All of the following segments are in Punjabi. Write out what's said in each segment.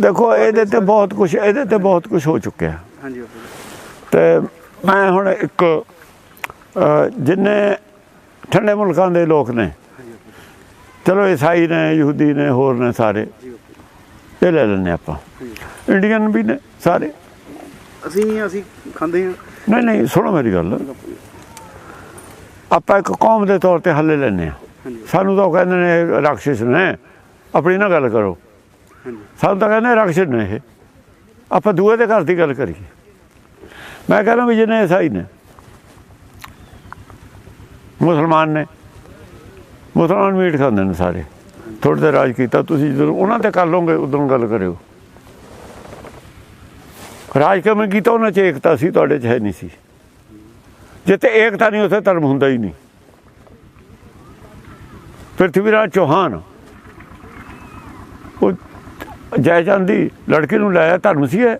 ਦੇਖੋ ਇਹਦੇ ਤੇ ਬਹੁਤ ਕੁਝ ਇਹਦੇ ਤੇ ਬਹੁਤ ਕੁਝ ਹੋ ਚੁੱਕਿਆ। ਹਾਂਜੀ ਤੇ ਮੈਂ ਹੁਣ ਇੱਕ ਜਿੰਨੇ ਠੰਡੇ ਮੁਲਕਾਂ ਦੇ ਲੋਕ ਨੇ। ਚਲੋ ਈਸਾਈ ਨੇ ਯਹੂਦੀ ਨੇ ਹੋਰ ਨੇ ਸਾਰੇ। ਇਹ ਲੈ ਲੈਣੇ ਆਪਾਂ। ਇੰਡੀਅਨ ਵੀ ਨੇ ਸਾਰੇ। ਅਸੀਂ ਅਸੀਂ ਖਾਂਦੇ ਹਾਂ। ਨਹੀਂ ਨਹੀਂ ਸੁਣੋ ਮੇਰੀ ਗੱਲ। ਆਪਾਂ ਇੱਕ ਕੌਮ ਦੇ ਤੌਰ ਤੇ ਹੱਲੇ ਲੈਣੇ ਆ ਸਾਨੂੰ ਤਾਂ ਕਹਿੰਦੇ ਨੇ ਰਾਖਸ਼ ਨੇ। ਆਪਣੀ ਨਾ ਗੱਲ ਕਰੋ। ਸਾਨੂੰ ਤਾਂ ਕਹਿੰਦੇ ਰਾਖਸ਼ ਨੇ ਇਹ। ਆਪਾਂ ਦੂਏ ਦੇ ਘਰ ਦੀ ਗੱਲ ਕਰੀਏ। ਮੈਂ ਕਹਿੰਦਾ ਵੀ ਜਿਹਨੇ ਈਸਾਈ ਨੇ, ਮੁਸਲਮਾਨ ਨੇ, ਮੁਸਲਮਾਨ ਮੀਟ ਖਾਂਦੇ ਨੇ ਸਾਰੇ। ਥੋੜੇ ਤੇ ਰਾਜ ਕੀਤਾ, ਤੁਸੀਂ ਜਦੋਂ ਉਹਨਾਂ ਤੇ ਕਰ ਲਓਗੇ, ਉਦੋਂ ਗੱਲ ਕਰਿਓ। ਰਾਜ ਕਿਵੇਂ ਕੀਤਾ? ਉਹਨਾਂ ਚ ਏਕਤਾ ਸੀ, ਤੁਹਾਡੇ ਚ ਹੈ ਨਹੀਂ ਸੀ। ਜਿੱਥੇ ਏਕਤਾ ਨਹੀਂ, ਉੱਥੇ ਧਰਮ ਹੁੰਦਾ ਹੀ ਨਹੀਂ। ਪ੍ਰਿਥਵੀ ਰਾਜ ਚੌਹਾਨ, ਉਹ ਜੈ ਚੰਦ ਦੀ ਲੜਕੀ ਨੂੰ ਲਾਇਆ ਧਰਮ ਸੀ ਇਹ?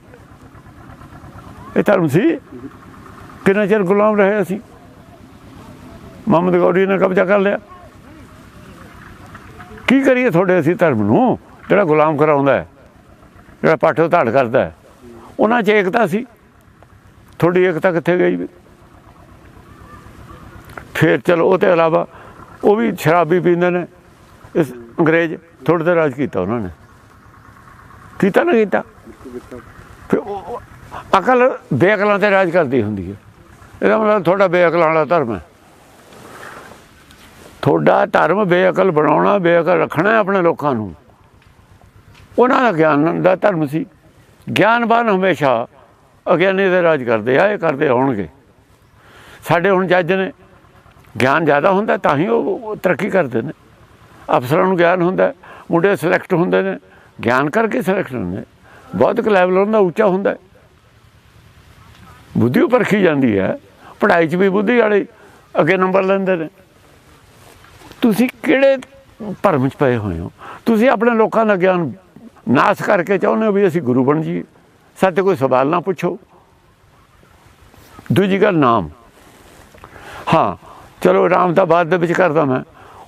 ਇਹ ਧਰਮ ਸੀ? ਕਿੰਨਾ ਚਿਰ ਗੁਲਾਮ ਰਹੇ ਅਸੀਂ? ਮੁਹੰਮਦ ਗੌਰੀ ਨੇ ਕਬਜ਼ਾ ਕਰ ਲਿਆ। ਕੀ ਕਰੀਏ ਤੁਹਾਡੇ ਅਸੀਂ ਧਰਮ ਨੂੰ? ਜਿਹੜਾ ਗੁਲਾਮ ਕਰਾਉਂਦਾ ਹੈ, ਜਿਹੜਾ ਪਾਠੋ ਧਾੜ ਕਰਦਾ ਹੈ, ਉਹਨਾਂ 'ਚ ਏਕਤਾ ਸੀ। ਤੁਹਾਡੀ ਏਕਤਾ ਕਿੱਥੇ ਗਈ ਵੀ? ਫਿਰ ਚਲੋ ਉਹ ਤੇ ਇਲਾਵਾ ਉਹ ਵੀ ਸ਼ਰਾਬੀ ਪੀਂਦੇ ਨੇ। ਇਸ ਅੰਗਰੇਜ਼ ਥੋੜੇ ਤੇ ਰਾਜ ਕੀਤਾ ਉਹਨਾਂ ਨੇ। ਕੀਤਾ ਨਾ ਕੀਤਾ। ਫਿਰ ਉਹ- ਅਕਲ ਬੇਅਕਲਾਂ ਤੇ ਰਾਜ ਕਰਦੀ ਹੁੰਦੀ ਹੈ। ਇਹਦਾ ਮਤਲਬ ਤੁਹਾਡਾ ਬੇਅਕਲਾਂ ਵਾਲਾ ਧਰਮ ਹੈ। ਤੁਹਾਡਾ ਧਰਮ ਬੇਅਕਲ ਬਣਾਉਣਾ, ਬੇਅਕਲ ਰੱਖਣਾ ਆਪਣੇ ਲੋਕਾਂ ਨੂੰ। ਉਹਨਾਂ ਦਾ ਗਿਆਨ ਦਾ ਧਰਮ ਸੀ। ਗਿਆਨਵਾਨ ਹਮੇਸ਼ਾ ਅਗਿਆਨੀ ਦੇ ਰਾਜ ਕਰਦੇ ਆ, ਇਹ ਕਰਦੇ ਹੋਣਗੇ ਸਾਡੇ ਹੁਣ ਜੱਜ ਨੇ ਗਿਆਨ ਜ਼ਿਆਦਾ ਹੁੰਦਾ ਤਾਂ ਹੀ ਉਹ ਤਰੱਕੀ ਕਰਦੇ ਨੇ। ਅਫਸਰਾਂ ਨੂੰ ਗਿਆਨ ਹੁੰਦਾ, ਮੁੰਡੇ ਸਿਲੈਕਟ ਹੁੰਦੇ ਨੇ। ਗਿਆਨ ਕਰਕੇ ਸਿਲੈਕਟ ਹੁੰਦੇ। ਬੌਧਿਕ ਲੈਵਲ ਉਹਨਾਂ ਦਾ ਉੱਚਾ ਹੁੰਦਾ ਹੈ। ਬੁੱਧੀ ਪਰਖੀ ਜਾਂਦੀ ਹੈ। ਪੜ੍ਹਾਈ 'ਚ ਵੀ ਬੁੱਧੀ ਵਾਲੇ ਅੱਗੇ ਨੰਬਰ ਲੈਂਦੇ ਨੇ। ਤੁਸੀਂ ਕਿਹੜੇ ਭਰਮ 'ਚ ਪਏ ਹੋਏ ਹੋ? ਤੁਸੀਂ ਆਪਣੇ ਲੋਕਾਂ ਦਾ ਗਿਆਨ ਨਾਸ ਕਰਕੇ ਚਾਹੁੰਦੇ ਹੋ ਵੀ ਅਸੀਂ ਗੁਰੂ ਬਣ ਜਾਈਏ? ਸਾਡੇ ਕੋਈ ਸਵਾਲ ਨਾ ਪੁੱਛੋ। ਦੂਜੀ ਗੱਲ ਨਾਮ। ਹਾਂ, ਚਲੋ ਰਾਮ ਦਾ ਬਾਅਦ ਦੇ ਵਿੱਚ ਕਰਦਾ ਮੈਂ।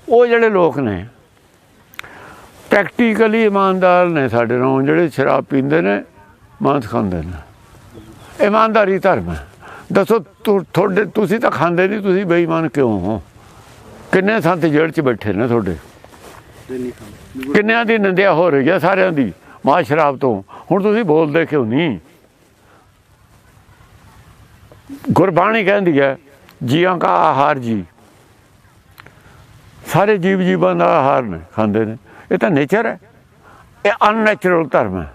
ਉਹ ਜਿਹੜੇ ਲੋਕ ਨੇ ਪ੍ਰੈਕਟੀਕਲੀ ਇਮਾਨਦਾਰ ਨੇ ਸਾਡੇ ਨਾਲ, ਜਿਹੜੇ ਸ਼ਰਾਬ ਪੀਂਦੇ ਨੇ, ਮਾਂਸ ਖਾਂਦੇ ਨੇ। ਇਮਾਨਦਾਰੀ ਧਰਮ ਹੈ। ਦੱਸੋ, ਤੁ- ਤੁਹਾਡੇ, ਤੁਸੀਂ ਤਾਂ ਖਾਂਦੇ ਨਹੀਂ, ਤੁਸੀਂ ਬੇਈਮਾਨ ਕਿਉਂ ਹੋ? ਕਿੰਨੇ ਸੰਤ ਜੇਲ੍ਹ 'ਚ ਬੈਠੇ ਨੇ ਤੁਹਾਡੇ? ਕਿੰਨਿਆਂ ਦੀ ਨਿੰਦਿਆ ਹੋ ਰਹੀ ਹੈ ਸਾਰਿਆਂ ਦੀ, ਮਾਂ ਸ਼ਰਾਬ ਤੋਂ? ਹੁਣ ਤੁਸੀਂ ਬੋਲਦੇ ਕਿਉਂ ਨਹੀਂ? ਗੁਰਬਾਣੀ ਕਹਿੰਦੀ ਹੈ, ਜੀਆਂ ਕਾ ਆਹਾਰ ਜੀ। ਸਾਰੇ ਜੀਵ ਜੀਵਾਂ ਦਾ ਆਹਾਰ ਨੇ, ਖਾਂਦੇ ਨੇ। ਇਹ ਤਾਂ ਨੇਚਰ ਹੈ। ਇਹ ਅਨਨੈਚੁਰਲ ਧਰਮ ਹੈ।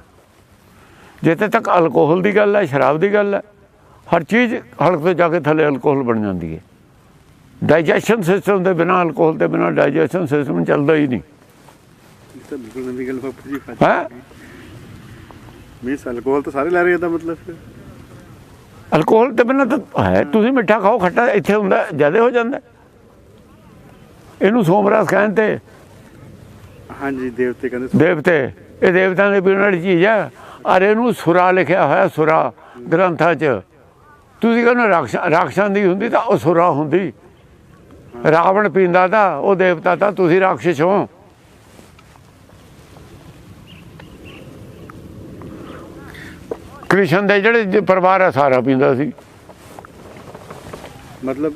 ਜਿੱਥੇ ਤੱਕ ਅਲਕੋਹਲ ਦੀ ਗੱਲ ਹੈ ਸ਼ਰਾਬ ਦੀ ਗੱਲ ਹੈ ਹਰ ਚੀਜ਼ ਹਲਕ ਤੋਂ ਜਾ ਕੇ ਥੱਲੇ ਅਲਕੋਹਲ ਬਣ ਜਾਂਦੀ ਹੈ। ਡਾਈਜੈਸ਼ਨ ਸਿਸਟਮ ਦੇ ਬਿਨਾ ਅਲਕੋਹਲ ਦੇ ਬਿਨਾ ਡਾਈਜੈਸ਼ਨ ਸਿਸਟਮ ਚੱਲਦਾ ਹੀ ਨਹੀਂ। ਇਹ ਤਾਂ ਬਿਲਕੁਲ ਨਵੀਂ ਗੱਲ ਬਾਪੂ ਜੀ ਹੈਂ? ਮੀਸ ਅਲਕੋਹਲ ਤਾਂ ਸਾਰੇ ਲੈ ਰਹੇ ਤਾਂ ਮਤਲਬ ਫਿਰ। ਅਲਕੋਹਲ ਤੇ ਬਿਨਾਂ ਤਾਂ ਹੈ। ਤੁਸੀਂ ਮਿੱਠਾ ਖਾਓ ਖੱਟਾ ਇੱਥੇ ਹੁੰਦਾ ਜ਼ਿਆਦਾ ਹੋ ਜਾਂਦਾ। ਇਹਨੂੰ ਸੋਮਰਸ ਕਹਿੰਦੇ ਹਾਂਜੀ ਦੇਵਤੇ ਕਹਿੰਦੇ ਦੇਵਤੇ ਇਹ ਦੇਵਤਾਂ ਦੇ ਪੀਣ ਵਾਲੀ ਚੀਜ਼ ਹੈ ਅਰੇ ਇਹਨੂੰ ਸੁਰਾ ਲਿਖਿਆ ਹੋਇਆ ਸੁਰਾ ਗ੍ਰੰਥਾਂ 'ਚ। ਤੁਸੀਂ ਕਹਿੰਦੇ ਰਾਖਸ਼ਾਂ ਰਾਖਸ਼ਾਂ ਦੀ ਹੁੰਦੀ ਤਾਂ ਉਹ ਸੁਰਾ ਹੁੰਦੀ। ਰਾਵਣ ਪੀਂਦਾ ਤਾਂ ਉਹ ਦੇਵਤਾ ਤਾਂ ਤੁਸੀਂ ਰਾਖਸ਼ ਹੋ। ਕ੍ਰਿਸ਼ਨ ਦੇ ਜਿਹੜੇ ਪਰਿਵਾਰ ਹੈ ਸਾਰਾ ਪੀਂਦਾ ਸੀ। ਮਤਲਬ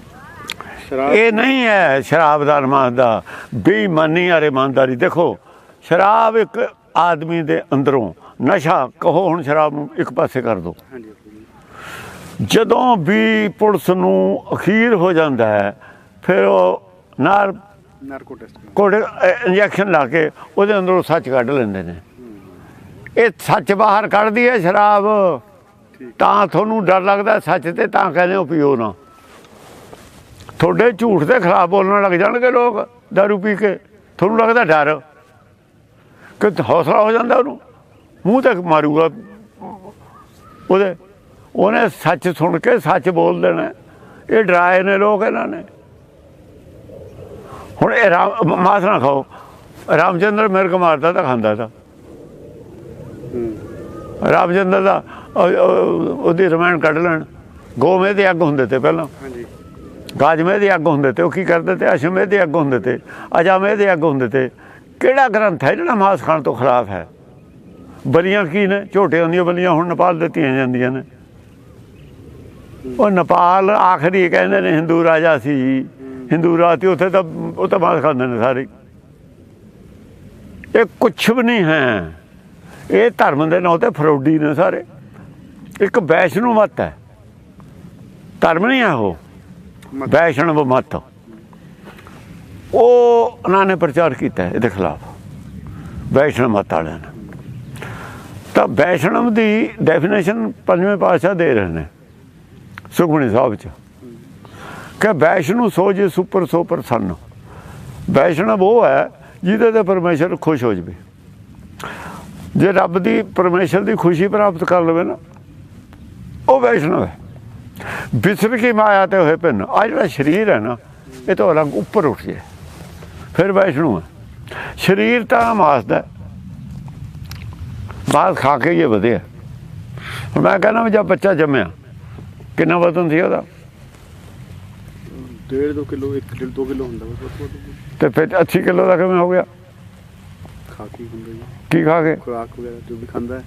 ਇਹ ਨਹੀਂ ਹੈ ਸ਼ਰਾਬ ਦਾ ਅਰਮਾਨ ਦਾ ਬੇਈਮਾਨੀ ਔਰ ਇਮਾਨਦਾਰੀ। ਦੇਖੋ ਸ਼ਰਾਬ ਇੱਕ ਆਦਮੀ ਦੇ ਅੰਦਰੋਂ ਨਸ਼ਾ ਕਹੋ ਹੁਣ ਸ਼ਰਾਬ ਨੂੰ ਇੱਕ ਪਾਸੇ ਕਰ ਦੋ। ਹਾਂਜੀ। ਬਾਪੂ ਜੀ ਜਦੋਂ ਵੀ ਪੁਲਿਸ ਨੂੰ ਅਖੀਰ ਹੋ ਜਾਂਦਾ ਹੈ ਫਿਰ ਉਹ ਨਾਰ ਕੋਡ ਇੰਜੈਕਸ਼ਨ ਲਾ ਕੇ ਉਹਦੇ ਅੰਦਰੋਂ ਸੱਚ ਕੱਢ ਲੈਂਦੇ ਨੇ। ਇਹ ਸੱਚ ਬਾਹਰ ਕੱਢਦੀ ਹੈ ਸ਼ਰਾਬ। ਤਾਂ ਤੁਹਾਨੂੰ ਡਰ ਲੱਗਦਾ ਸੱਚ ਤੇ ਤਾਂ ਕਹਿੰਦੇ ਹੋ ਪੀਓ ਨਾ। ਤੁਹਾਡੇ ਝੂਠ ਦੇ ਖਿਲਾਫ ਬੋਲਣ ਲੱਗ ਜਾਣਗੇ ਲੋਕ, ਦਾਰੂ ਪੀ ਕੇ। ਤੁਹਾਨੂੰ ਲੱਗਦਾ ਡਰ? ਕਿ ਹੌਸਲਾ ਹੋ ਜਾਂਦਾ ਉਹਨੂੰ? ਮੂੰਹ ਤੱਕ ਮਾਰੂਗਾ। ਉਹਦੇ, ਉਹਨੇ ਸੱਚ ਸੁਣ ਕੇ ਸੱਚ ਬੋਲ ਦੇਣਾ। ਇਹ ਡਰਾਏ ਨੇ ਲੋਕ ਇਹਨਾਂ ਨੇ। ਹੁਣ ਇਹ ਰਾਮ, ਮਾਸ ਨਾ ਖਾਓ। ਰਾਮਚੰਦਰ ਮਿਰਗ ਮਾਰਦਾ ਤਾਂ ਖਾਂਦਾ ਤਾਂ। ਹੂੰ ਰਾਮਚੰਦਰ ਦਾ ਉਹਦੀ ਰਮਾਇਣ ਕੱਢ ਲੈਣ। ਗੋਮੇ ਦੇ ਅੱਗ ਹੁੰਦੇ ਤੇ ਪਹਿਲਾਂ। ਗਾਜਮੇ ਦੇ ਅੱਗ ਹੁੰਦੇ ਤੇ ਉਹ ਕੀ ਕਰਦੇ ਤੇ ਅਸ਼ਮੇ ਦੇ ਅੱਗ ਹੁੰਦੇ ਤੇ ਅਜਾਮੇ ਦੇ ਅੱਗ ਹੁੰਦੇ ਤੇ। ਕਿਹੜਾ ਗ੍ਰੰਥ ਹੈ ਜਿਹੜਾ ਮਾਸ ਖਾਣ ਤੋਂ ਖਿਲਾਫ ਹੈ? ਬਲੀਆਂ ਕੀ ਨੇ? ਝੋਟਿਆਂ ਦੀਆਂ ਬਲੀਆਂ ਹੁਣ ਨੇਪਾਲ ਦਿੱਤੀਆਂ ਜਾਂਦੀਆਂ ਨੇ। ਉਹ ਨੇਪਾਲ ਆਖਰੀ ਕਹਿੰਦੇ ਨੇ, ਹਿੰਦੂ ਰਾਜਾ ਸੀ ਹਿੰਦੂ ਰਾਜ ਤੇ ਉੱਥੇ ਤਾਂ, ਉਹ ਤਾਂ ਮਾਸ ਖਾਂਦੇ ਨੇ ਸਾਰੇ। ਇਹ ਕੁਛ ਵੀ ਨਹੀਂ ਹੈ। ਇਹ ਧਰਮ ਦੇ ਨਾਂ ਤੇ ਫਰੋਡੀ ਨੇ ਸਾਰੇ। ਇੱਕ ਵੈਸ਼ਨੂ ਮਤ ਹੈ। ਧਰਮ ਨਹੀਂ ਹੈ ਉਹ। ਮਤ। ਵੈਸ਼ਨਵ ਮਤ। ਉਹ ਉਹਨਾਂ ਨੇ ਪ੍ਰਚਾਰ ਕੀਤਾ ਇਹਦੇ ਖਿਲਾਫ ਵੈਸ਼ਨਵ ਮਤ ਵਾਲਿਆਂ ਨੇ। ਤਾਂ ਵੈਸ਼ਨਵ ਦੀ ਡੈਫੀਨੇਸ਼ਨ ਪੰਜਵੇਂ ਪਾਤਸ਼ਾਹ ਦੇ ਰਹੇ ਨੇ, ਸੁਖਮਨੀ ਸਾਹਿਬ ਚ। ਕਿ ਵੈਸ਼ਨੂ ਸੋ ਜੇ ਸੁਪਰ ਸੋ ਪ੍ਰਸੰਨ ਵੈਸ਼ਨਵ ਉਹ ਹੈ ਜਿਹਦੇ ਤੇ ਪਰਮੇਸ਼ਰ ਖੁਸ਼ ਹੋ ਜਵੇ। ਜੇ ਰੱਬ ਦੀ ਪਰਮੇਸ਼ਰ ਦੀ ਖੁਸ਼ੀ ਪ੍ਰਾਪਤ ਕਰ ਲਵੇ ਨਾ, ਉਹ ਵੈਸ਼ਨਵ ਹੈ। ਵਿਸਰ ਕੀ ਮਾਇਆ ਤੇ ਹੋਏ ਪਿੰਨ ਆ ਜਿਹੜਾ ਸਰੀਰ ਹੈ ਨਾ ਇਹ ਤੋਂ ਅਲੱਗ ਉੱਪਰ ਉੱਠ ਜਾਏ ਫਿਰ ਵੈਸ਼ਨੂ ਹੈ ਸਰੀਰ ਤਾਂ ਮਾਸ ਦਾ। ਮਾਸ ਖਾ ਕੇ ਇਹ ਵਧਿਆ। ਹੁਣ ਮੈਂ ਕਹਿੰਦਾ ਵੀ ਜਦ ਬੱਚਾ ਜੰਮਿਆ ਕਿੰਨਾ ਵਜ਼ਨ ਸੀ ਉਹਦਾ? ਡੇਢ ਦੋ ਕਿਲੋ 1 ਡੇਢ 2 ਕਿਲੋ ਹੁੰਦਾ ਬਸ ਤੇ ਫਿਰ 80 ਕਿਲੋ ਦਾ ਕਿਵੇਂ ਹੋ ਗਿਆ? ਖਾ ਕੇ ਹੁੰਦਾ ਜੀ। ਕੀ ਖਾ ਕੇ? ਖੁਰਾਕ ਵਗੈਰਾ ਜੋ ਵੀ ਖਾਂਦਾ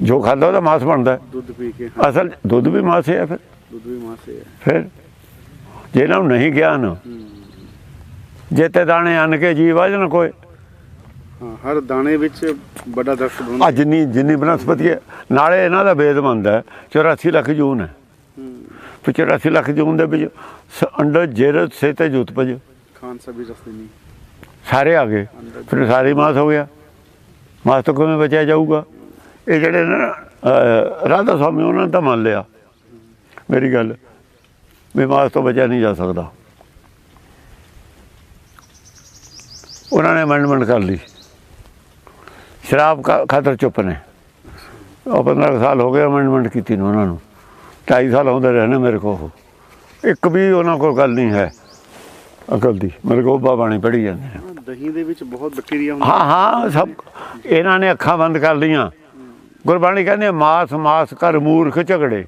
ਜੋ ਖਾਂਦਾ ਉਹਦਾ ਮਾਸ ਬਣਦਾ। ਦੁੱਧ ਪੀ ਕੇ ਅਸਲ ਦੁੱਧ ਵੀ ਮਾਸ ਹੈ ਫਿਰ। ਦੁੱਧ ਵੀ ਮਾਸੇ ਹੈ। ਫਿਰ ਜੇ ਇਹਨਾਂ ਨੂੰ ਨਹੀਂ ਗਿਆਨ ਹੂੰ। ਜੇ ਤੇ ਦਾਣੇ ਅੰਨ ਕੇ ਜੀਵ ਆ ਜਨ ਕੋਈ। ਹਾਂ ਹਰ ਦਾਣੇ ਵਿੱਚ ਵੱਡਾ ਦਰਖਤ ਹੁੰਦਾ ਆ ਜਿੰਨੀ ਜਿੰਨੀ ਬਨਸਪਤੀ ਹੈ ਨਾਲੇ ਇਹਨਾਂ ਦਾ ਵੇਦ ਮੰਨਦਾ 84 ਲੱਖ ਜੂਨ ਹੈ। ਹੂੰ। ਫਿਰ 84 ਲੱਖ ਜੂਨ ਦੇ ਵਿੱਚ ਅੰਡਰ ਜੇਰਤ ਸੇ ਤੇ ਜੁਤਪਜ ਖਾਨ ਸਭੀ ਰਸਤੇ ਨਹੀਂ। ਸਾਰੇ ਆ ਗਏ। ਫਿਰ ਸਾਰੇ ਮਾਸ ਹੋ ਗਿਆ। ਮਾਸ ਤੋਂ ਕਿਵੇਂ ਬਚਿਆ ਜਾਊਗਾ? ਇਹ ਜਿਹੜੇ ਨੇ ਰਾਧਾ ਸਵਾਮੀ ਉਹਨਾਂ ਨੇ ਤਾਂ ਮੰਨ ਲਿਆ। ਮੇਰੀ ਗੱਲ ਮਾਸ ਤੋਂ ਬਚਿਆ ਨਹੀਂ ਜਾ ਸਕਦਾ। ਉਹਨਾਂ ਨੇ ਅਮੈਂਡਮੈਂਟ ਕਰ ਲਈ। ਸ਼ਰਾਬ ਖਾਤਰ ਚੁੱਪ ਨੇ। ਉਹ 15 ਕੁ ਸਾਲ ਹੋ ਗਏ ਅਮੈਂਡਮੈਂਟ ਕੀਤੀ ਨੂੰ ਉਹਨਾਂ ਨੂੰ। 2.5 ਸਾਲ ਆਉਂਦੇ ਰਹੇ ਨੇ ਮੇਰੇ ਕੋਲ। ਇੱਕ ਵੀ ਉਹਨਾਂ ਕੋਲ ਗੱਲ ਨਹੀਂ ਹੈ ਅਕਲ ਦੀ। ਮੇਰੇ ਕੋਲ ਬਾਣੀ ਪੜੀ ਜਾਂਦੇ ਨੇ। ਦਹੀਂ ਦੇ ਵਿੱਚ ਬਹੁਤ ਬੈਕਟੀਰੀਆ ਹੁੰਦਾ ਹਾਂ ਹਾਂ ਸਭ ਇਹਨਾਂ ਨੇ ਅੱਖਾਂ ਬੰਦ ਕਰ ਲਈਆਂ। ਗੁਰਬਾਣੀ ਕਹਿੰਦੇ ਮਾਸ ਮਾਸ ਕਰ ਮੂਰਖ ਝਗੜੇ।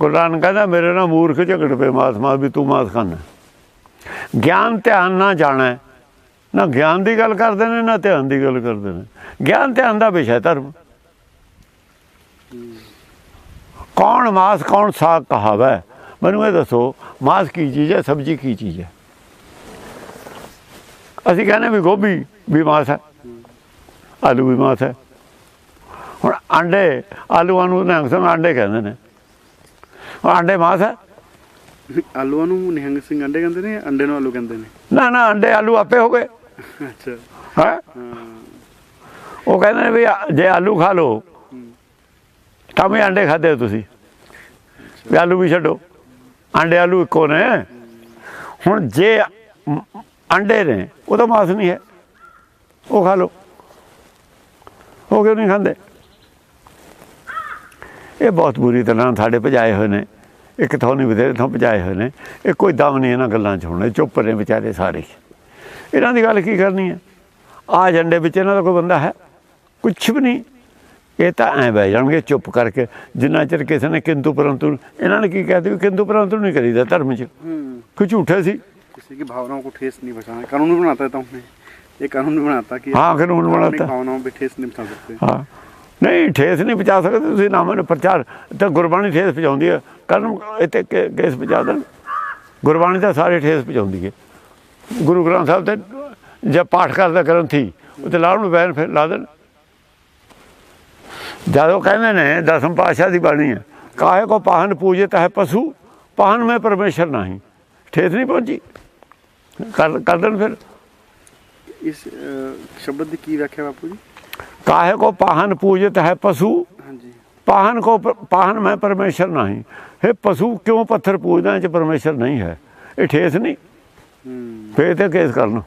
ਗੁਰਬਾਣੀ ਕਹਿੰਦਾ, ਮੇਰੇ ਨਾਲ ਮੂਰਖ ਝਗੜ ਪਏ ਮਾਸ ਮਾਸ ਵੀ ਤੂੰ ਮਾਸ ਖਾਣਾ ਗਿਆਨ ਧਿਆਨ ਨਾ ਜਾਣਾ। ਨਾ ਗਿਆਨ ਦੀ ਗੱਲ ਕਰਦੇ ਨੇ, ਨਾ ਧਿਆਨ ਦੀ ਗੱਲ ਕਰਦੇ ਨੇ। ਗਿਆਨ ਧਿਆਨ ਦਾ ਵਿਸ਼ਾ ਹੈ ਧਰਮ। ਕੌਣ ਮਾਸ, ਕੌਣ ਸਾਗ ਕਹਾਵਾ? ਮੈਨੂੰ ਇਹ ਦੱਸੋ, ਮਾਸ ਕੀ ਚੀਜ਼ ਹੈ, ਸਬਜ਼ੀ ਕੀ ਚੀਜ਼ ਹੈ? ਅਸੀਂ ਕਹਿੰਦੇ ਵੀ ਗੋਭੀ ਵੀ ਮਾਸ ਹੈ। ਆਲੂ ਵੀ ਮਾਸ ਹੈ। ਹੁਣ ਆਂਡੇ, ਆਲੂਆਂ ਨੂੰ ਨਿਹੰਗ ਸਿੰਘ ਆਂਡੇ ਕਹਿੰਦੇ ਨੇ। ਹੁਣ ਆਂਡੇ ਮਾਸ ਹੈ ਆਲੂਆਂ ਨੂੰ ਨਿਹੰਗ ਸਿੰਘ ਅੰਡੇ ਕਹਿੰਦੇ ਨੇ ਅੰਡੇ ਨੂੰ ਆਲੂ ਕਹਿੰਦੇ ਨੇ? ਨਾ ਨਾ ਆਂਡੇ ਆਲੂ ਆਪੇ ਹੋ ਗਏ। ਅੱਛਾ। ਹੈ? ਉਹ ਕਹਿੰਦੇ ਨੇ ਵੀ ਜੇ ਆਲੂ ਖਾ ਲਓ ਤਾਂ ਵੀ ਆਂਡੇ ਖਾਦੇ ਤੁਸੀਂ। ਵੀ ਆਲੂ ਵੀ ਛੱਡੋ। ਆਂਡੇ ਆਲੂ ਇੱਕੋ ਨੇ। ਹੁਣ ਜੇ ਆਂਡੇ ਨੇ ਉਹ ਤਾਂ ਮਾਸ ਨਹੀਂ ਹੈ। ਉਹ ਖਾ ਲਓ। ਉਹ ਕਿਉਂ ਨਹੀਂ ਖਾਂਦੇ? ਇਹ ਬਹੁਤ ਬੁਰੀ ਤਰ੍ਹਾਂ ਸਾਡੇ ਭਜਾਏ ਹੋਏ ਨੇ ਇੱਕ ਥੋਂ ਨਹੀਂ ਬਥੇਰੇ ਥੋਂ ਭਜਾਏ ਹੋਏ ਨੇ ਇਹ ਕੋਈ ਦਮ ਨਹੀਂ ਇਹਨਾਂ ਗੱਲਾਂ 'ਚ ਹੋਣਾ ਚੁੱਪ ਨੇ ਵਿਚਾਰੇ ਸਾਰੇ ਇਹਨਾਂ ਦੀ ਗੱਲ ਕੀ ਕਰਨੀ ਹੈ ਆ ਏਜੰਡੇ ਵਿੱਚ ਇਹਨਾਂ ਦਾ ਕੋਈ ਬੰਦਾ ਹੈ ਕੁਛ ਵੀ ਨਹੀਂ ਇਹ ਤਾਂ ਐ ਬਹਿ ਜਾਣਗੇ ਚੁੱਪ ਕਰਕੇ ਜਿੰਨਾ ਚਿਰ ਕਿਸੇ ਨੇ ਕਿੰਤੂ ਪਰੰਤੂ ਇਹਨਾਂ ਨੇ ਕੀ ਕਹਤੇ ਵੀ ਕਿੰਤੂ ਪਰੰਤੂ ਨਹੀਂ ਕਰੀਦਾ ਧਰਮ 'ਚ हम्म ਕੋਈ ਝੂਠੇ ਸੀ किसी की भावनाओं को ठेस नहीं पहुंचाना कानून भी बनाता है तो हमने ये कानून भी बनाता कि हाँ, कानून अपनी बनाता। भावनाओं पे ठेस नहीं पहुंचा सकते ਹਾਂ ਨਹੀਂ, ਠੇਸ ਨਹੀਂ ਪਹੁੰਚਾ ਸਕਦੇ, ਤੁਸੀਂ ਨਾਮ ਨੂੰ ਪ੍ਰਚਾਰ ਤਾਂ ਗੁਰਬਾਣੀ ਠੇਸ ਪਹੁੰਚਾਉਂਦੀ ਹੈ। ਕਰਨ ਇੱਥੇ ਕੇਸ ਪਹੁੰਚਾ ਦੇਣ। ਗੁਰਬਾਣੀ ਤਾਂ ਸਾਰੇ ਠੇਸ ਪਹੁੰਚਾਉਂਦੀ ਹੈ। ਗੁਰੂ ਗ੍ਰੰਥ ਸਾਹਿਬ ਤੇ ਜੇ ਪਾਠ ਕਰਦਾ ਗ੍ਰੰਥੀ ਉਤੇ ਲਾਉਣ ਬੈਨ ਫਿਰ ਲਾ ਦੇਣ। ਜਦੋਂ ਕਹਿੰਦੇ ਨੇ, ਦਸਮ ਪਾਤਸ਼ਾਹ ਦੀ ਬਾਣੀ ਹੈ, ਕਾਹੇ ਕੋ ਪਾਹਨ ਪੂਜੇ ਹੈ ਪਸ਼ੂ, ਪਾਹਨ ਮੈਂ ਪਰਮੇਸ਼ਰ ਨਹੀਂ। ਠੇਸ ਨਹੀਂ ਪਹੁੰਚੀ। ਕਰ ਕਰ ਦੇਣ ਫਿਰ। ਇਸ ਸ਼ਬਦ ਦੀ ਕੀ ਵਿਆਖਿਆ ਬਾਪੂ ਜੀ? ਕਾਹੇ ਕੋ ਪਾਹਨ ਪੂਜਿਤ ਹੈ ਪਸ਼ੂ? ਪਾਹਨ ਕੋ ਪਾਹਨ ਮੈਂ ਪਰਮੇਸ਼ਰ ਨਹੀਂ। ਹੈ ਪਸ਼ੂ ਕਿਉਂ ਪੱਥਰ ਪੂਜਦਾ ਚ ਪਰਮੇਸ਼ਰ ਨਹੀਂ ਹੈ? ਇਹ ਠੇਸ ਨਹੀਂ? ਫੇਰ ਤੇ ਕੇਸ ਕਰਨ।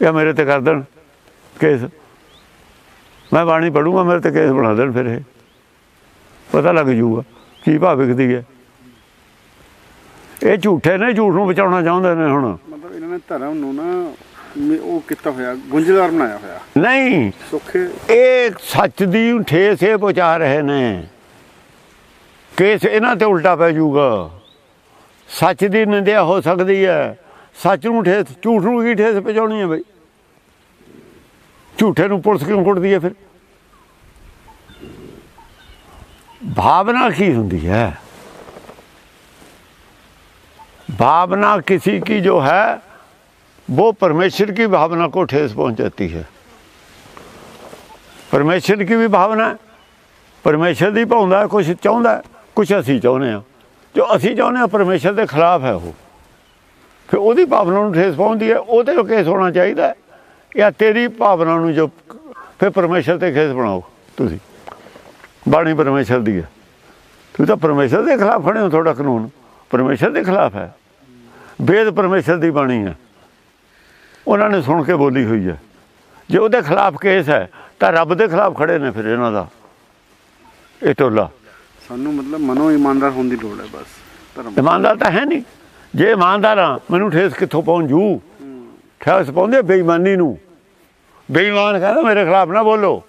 ਇਹ ਮੇਰੇ ਤੇ ਕਰ ਦੇਣ ਕੇਸ। ਮੈਂ ਬਾਣੀ ਪੜੂਗਾ ਮੇਰੇ ਤੇ ਕੇਸ ਬਣਾ ਦੇਣ ਫਿਰ ਇਹ। ਪਤਾ ਲੱਗ ਜੂਗਾ ਕੀ ਭਾਵਿਕਦੀ ਹੈ। ਇਹ ਝੂਠੇ ਨੇ ਝੂਠ ਨੂੰ ਬਚਾਉਣਾ ਚਾਹੁੰਦੇ ਨੇ ਹੁਣ। ਮਤਲਬ ਇਹਨਾਂ ਨੇ ਧਰਮ ਨੂੰ ਨਾ ਉਹ ਕੀਤਾ ਹੋਇਆ? ਗੁੰਝਲਦਾਰ ਬਣਾਇਆ ਹੋਇਆ। ਨਹੀਂ। ਸੁੱਖੇ। ਦੀ ਠੇਸ ਪਹੁੰਚਾ ਰਹੇ ਨੇ। ਕੇਸ ਇਹਨਾਂ ਤੇ ਉਲਟਾ ਪੈ ਜਾਊਗਾ। ਸੱਚ ਦੀ ਨਿੰਦਿਆ ਹੋ ਸਕਦੀ ਹੈ। ਸੱਚ ਨੂੰ ਠੇਸ ਝੂਠ ਨੂੰ ਕੀ ਠੇਸ ਪਹੁੰਚਾਉਣੀ ਹੈ ਬਈ? ਝੂਠੇ ਨੂੰ ਪੁਲਿਸ ਕਿਉਂ ਕੁੱਟਦੀ ਹੈ ਫਿਰ? ਭਾਵਨਾ ਕੀ ਹੁੰਦੀ ਹੈ? ਭਾਵਨਾ ਕਿਸੇ ਕੀ ਜੋ ਹੈ वो परमेश्वर की भावना को ठेस पहुंचाती है परमेश्वर की भी भावना है ਪਰਮੇਸ਼ਰ ਦੀ ਭਾਉਂਦਾ ਕੁਝ ਚਾਹੁੰਦਾ ਕੁਝ ਅਸੀਂ ਚਾਹੁੰਦੇ ਆ ਜੋ ਅਸੀਂ ਚਾਹੁੰਦੇ ਆ ਪਰਮੇਸ਼ਰ ਦੇ ਖਿਲਾਫ ਹੈ ਉਹ ਫਿਰ ਉਹਦੀ ਭਾਵਨਾ ਨੂੰ ਠੇਸ ਪਹੁੰਚਦੀ ਹੈ ਉਹਦੇ ਤੋਂ ਕੇਸ ਹੋਣਾ ਚਾਹੀਦਾ ਹੈ। ਜਾਂ ਤੇਰੀ ਭਾਵਨਾ ਨੂੰ ਜੋ ਫਿਰ ਪਰਮੇਸ਼ਰ ਤੇ ਕੇਸ ਬਣਾਓ ਤੁਸੀਂ ਬਾਣੀ ਪਰਮੇਸ਼ਰ ਦੀ ਹੈ ਤੁਸੀਂ ਤਾਂ ਪਰਮੇਸ਼ਰ ਦੇ ਖਿਲਾਫ ਖੜੇ ਹੋ ਤੁਹਾਡਾ ਕਾਨੂੰਨ ਪਰਮੇਸ਼ਰ ਦੇ ਖਿਲਾਫ ਹੈ ਵੇਦ ਪਰਮੇਸ਼ਰ ਦੀ ਬਾਣੀ ਹੈ ਉਹਨਾਂ ਨੇ ਸੁਣ ਕੇ ਬੋਲੀ ਹੋਈ ਹੈ। ਜੇ ਉਹਦੇ ਖਿਲਾਫ ਕੇਸ ਹੈ ਤਾਂ ਰੱਬ ਦੇ ਖਿਲਾਫ ਖੜੇ ਨੇ ਫਿਰ ਇਹਨਾਂ ਦਾ। ਇਹ ਟੋਲਾ। ਸਾਨੂੰ ਮਤਲਬ ਮਨੋ ਇਮਾਨਦਾਰ ਹੋਣ ਦੀ ਲੋੜ ਹੈ ਬਸ ਧਰਮ। ਇਮਾਨਦਾਰ ਤਾਂ ਹੈ ਨਹੀਂ। ਜੇ ਇਮਾਨਦਾਰ ਆ ਮੈਨੂੰ ਠੇਸ ਕਿੱਥੋਂ ਪਹੁੰਚ ਜੂ? ਠੇਸ ਪਹੁੰਚਦੇ ਬੇਈਮਾਨੀ ਨੂੰ। ਬੇਈਮਾਨ ਕਹਿੰਦਾ ਮੇਰੇ ਖਿਲਾਫ ਨਾ ਬੋਲੋ।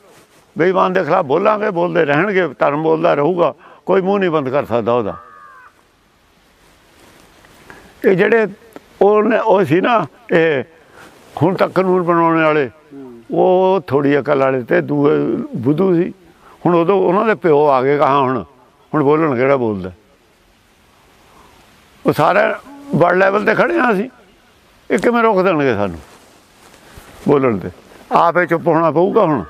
ਬੇਈਮਾਨ ਦੇ ਖਿਲਾਫ ਬੋਲਾਂਗੇ ਬੋਲਦੇ ਰਹਿਣਗੇ ਧਰਮ ਬੋਲਦਾ ਰਹੂਗਾ। ਕੋਈ ਮੂੰਹ ਨਹੀਂ ਬੰਦ ਕਰ ਸਕਦਾ ਉਹਦਾ। ਇਹ ਜਿਹੜੇ ਉਹਨੇ ਉਹ ਸੀ ਨਾ ਇਹ ਹੁਣ ਤੱਕ ਕਾਨੂੰਨ ਬਣਾਉਣ ਵਾਲੇ। ਉਹ ਥੋੜੀ ਅਕਲ ਵਾਲੇ ਤੇ ਦੂਏ ਬੁੱਧੂ ਸੀ। ਹੁਣ ਉਦੋਂ ਉਹਨਾਂ ਦੇ ਪਿਓ ਆ ਗਏ ਕਹਾ ਹੁਣ? ਹੁਣ ਬੋਲਣ ਕਿਹੜਾ ਬੋਲਦਾ? ਉਹ ਸਾਰੇ ਵਰਲਡ ਲੈਵਲ ਤੇ ਖੜੇ ਆ ਅਸੀਂ। ਇਹ ਕਿਵੇਂ ਰੋਕ ਦੇਣਗੇ ਸਾਨੂੰ? ਬੋਲਣ ਤੇ। ਆਪੇ ਚੁੱਪ ਹੋਣਾ ਪਊਗਾ ਹੁਣ।